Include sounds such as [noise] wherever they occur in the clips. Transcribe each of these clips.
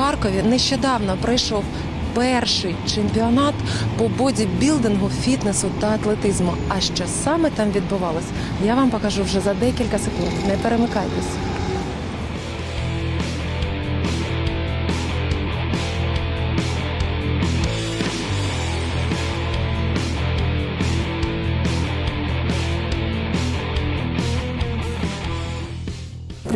Харкові нещодавно пройшов перший чемпіонат по бодібілдингу, фітнесу та атлетизму. А що саме там відбувалось, я вам покажу вже за декілька секунд. Не перемикайтесь.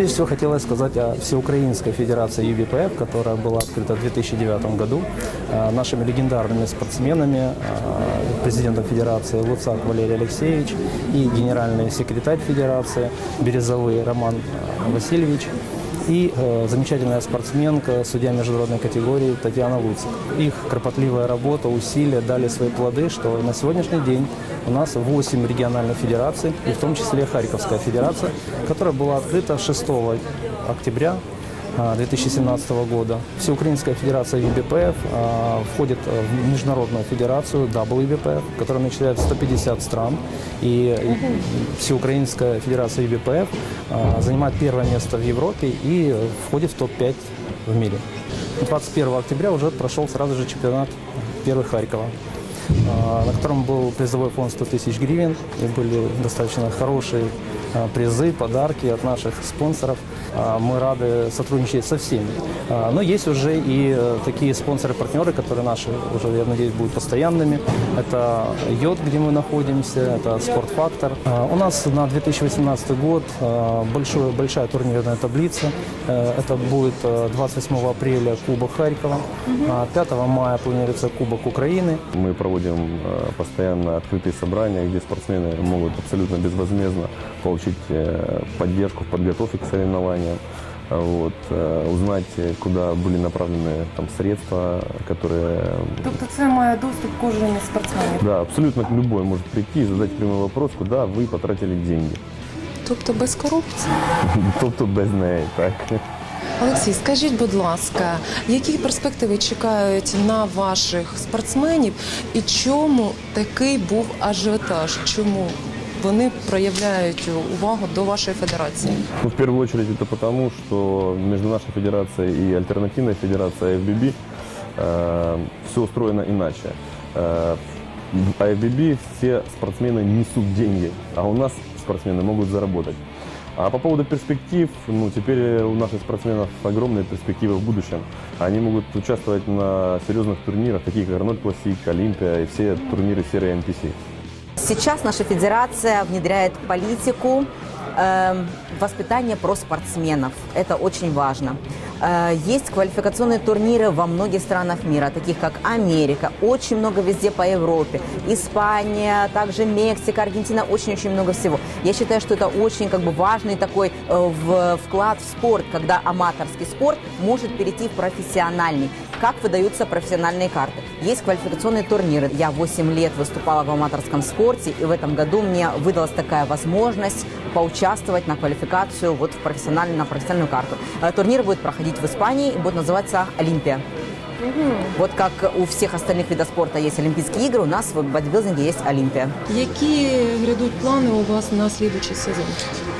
Прежде всего хотелось сказать о Всеукраинской Федерации ЮБПФ, которая была открыта в 2009 году э, нашими легендарными спортсменами, э, президентом Федерации Луцак Валерий Алексеевич и генеральный секретарь Федерации Березовый Роман э, Васильевич и э, замечательная спортсменка, судья международной категории Татьяна Луцик. Их кропотливая работа, усилия дали свои плоды, что на сегодняшний день у нас 8 региональных федераций, и в том числе Харьковская федерация, которая была открыта 6 октября 2017 года. Всеукраинская федерация ЮБПФ а, входит в международную федерацию WBPF, которая насчитывает 150 стран. И Всеукраинская федерация ЮБПФ а, занимает первое место в Европе и входит в топ-5 в мире. 21 октября уже прошел сразу же чемпионат первый Харькова а, на котором был призовой фонд 100 тысяч гривен. И были достаточно хорошие а, призы, подарки от наших спонсоров. А, Мы рады сотрудничать со всеми. А, Но есть уже и э, такие спонсоры-партнеры, которые наши уже, я надеюсь, будут постоянными. Это Йод, где мы находимся, это Спортфактор. А, У нас на 2018 год а, большой, большая турнирная таблица. Э, Это будет э, 28 апреля Кубок Харькова. А 5 мая планируется Кубок Украины. Мы проводим э, постоянно открытые собрания, где спортсмены могут абсолютно безвозмездно получить э, поддержку в подготовке к соревнованиям, а вот, э, узнать, э, куда были направлены там, средства, которые... Тобто це має доступ кожен із спортсменів. Да, абсолютно любой может прийти и задать прямой вопрос, куда вы потратили деньги. Тобто без корупції. [laughs] Тобто без неї, так. Олексій, скажіть, будь ласка, які перспективи чекають на ваших спортсменів і чому такий був ажіотаж? Чому вони проявляють увагу до вашої федерації? Ну, в первую очередь это потому, что между нашей федерацией и альтернативной федерацией FBB э, все устроено иначе. Э, в IFBB все спортсмены несут деньги, а у нас спортсмены могут заработать. А по поводу перспектив, ну, теперь у наших спортсменов огромные перспективы в будущем. Они могут участвовать на серьезных турнирах, таких как Арнольд Классик, Олимпия и все турниры серии NPC. Сейчас наша федерация внедряет политику э, воспитания про спортсменов. Это очень важно. Э, есть квалификационные турниры во многих странах мира, таких как Америка, очень много везде по Европе, Испания, также Мексика, Аргентина, очень-очень много всего. Я считаю, что это очень как бы важный такой э, вклад в спорт, когда аматорский спорт может перейти в профессиональный. Как выдаются профессиональные карты? Есть квалификационные турниры. Я 8 лет выступала в аматорском спорте, и в этом году мне выдалась такая возможность поучаствовать на квалификацию вот в профессиональную, на профессиональную карту. Э, Турнир будет проходить в Испании и будет называться «Олимпия». Вот как у всех остальных видов спорта есть Олимпийские игры, у нас в бодибилдинге есть Олимпия. Які грядуть плани у вас на слідуючий сезон?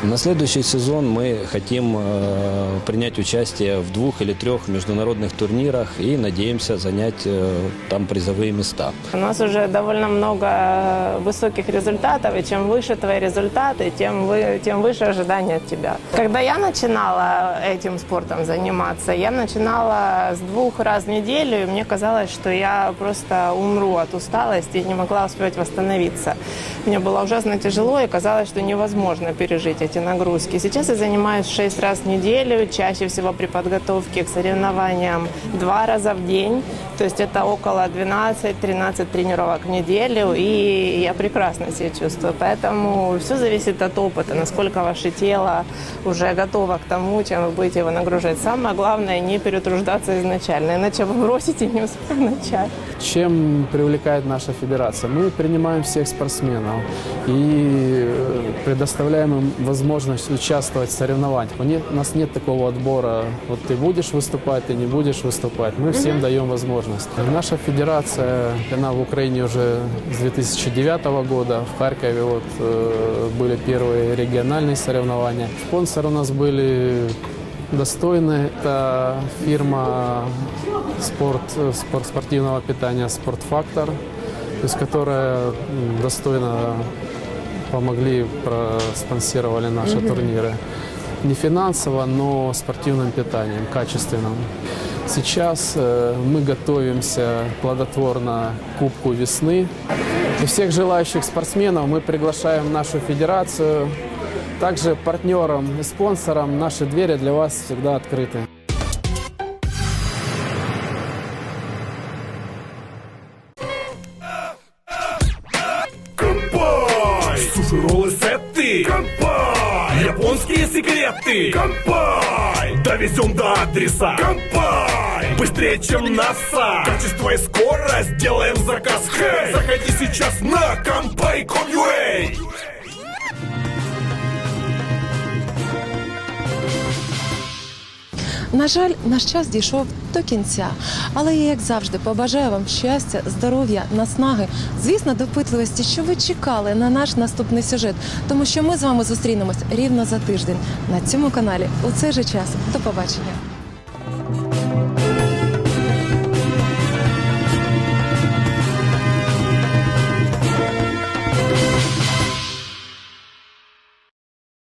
На следующий сезон мы хотим э, принять участие в двух или трех международных турнирах и надеемся занять э, там призовые места. У нас уже довольно много высоких результатов, и чем выше твои результаты, тем, вы, тем выше ожидания от тебя. Когда я начинала этим спортом заниматься, я начинала с двух раз в неделю, и мне казалось, что я просто умру от усталости и не могла успевать восстановиться. Мне было ужасно тяжело, и казалось, что невозможно пережить эти нагрузки. Сейчас я занимаюсь шесть раз в неделю, чаще всего при подготовке к соревнованиям два раза в день. То есть это около 12-13 тренировок в неделю, и я прекрасно себя чувствую. Поэтому все зависит от опыта, насколько ваше тело уже готово к тому, чем вы будете его нагружать. Самое главное не перетруждаться изначально, иначе вы бросите, не успев начать. Чем привлекает наша федерация? Мы принимаем всех спортсменов и э, предоставляем им возможность участвовать в соревнованиях. У, нас нет такого отбора, вот ты будешь выступать, ты не будешь выступать. Мы всем даем возможность. Наша федерация, она в Украине уже с 2009 года. В Харькове вот э, были первые региональные соревнования. Спонсоры у нас были достойны. Это фирма спорт, спорт, спортивного питания «Спортфактор», то есть, которая м, достойно помогли, спонсировали наши турниры. Не финансово, но спортивным питанием, качественным. Сейчас э, мы готовимся плодотворно к Кубку весны. И всех желающих спортсменов мы приглашаем в нашу федерацию. Также партнерам и спонсорам наши двери для вас всегда открыты. Суши роллы сеты! Компай! Японские секреты! Компай! Довезем до адреса! Компай! Быстрее, чем НАСА! Качество и скорость! Делаем заказ! Хей! Заходи сейчас на компай.com.ua На жаль, наш час дійшов до кінця. Але я, як завжди, побажаю вам щастя, здоров'я, наснаги, звісно, допитливості, що ви чекали на наш наступний сюжет, тому що ми з вами зустрінемось рівно за тиждень на цьому каналі у цей же час. До побачення.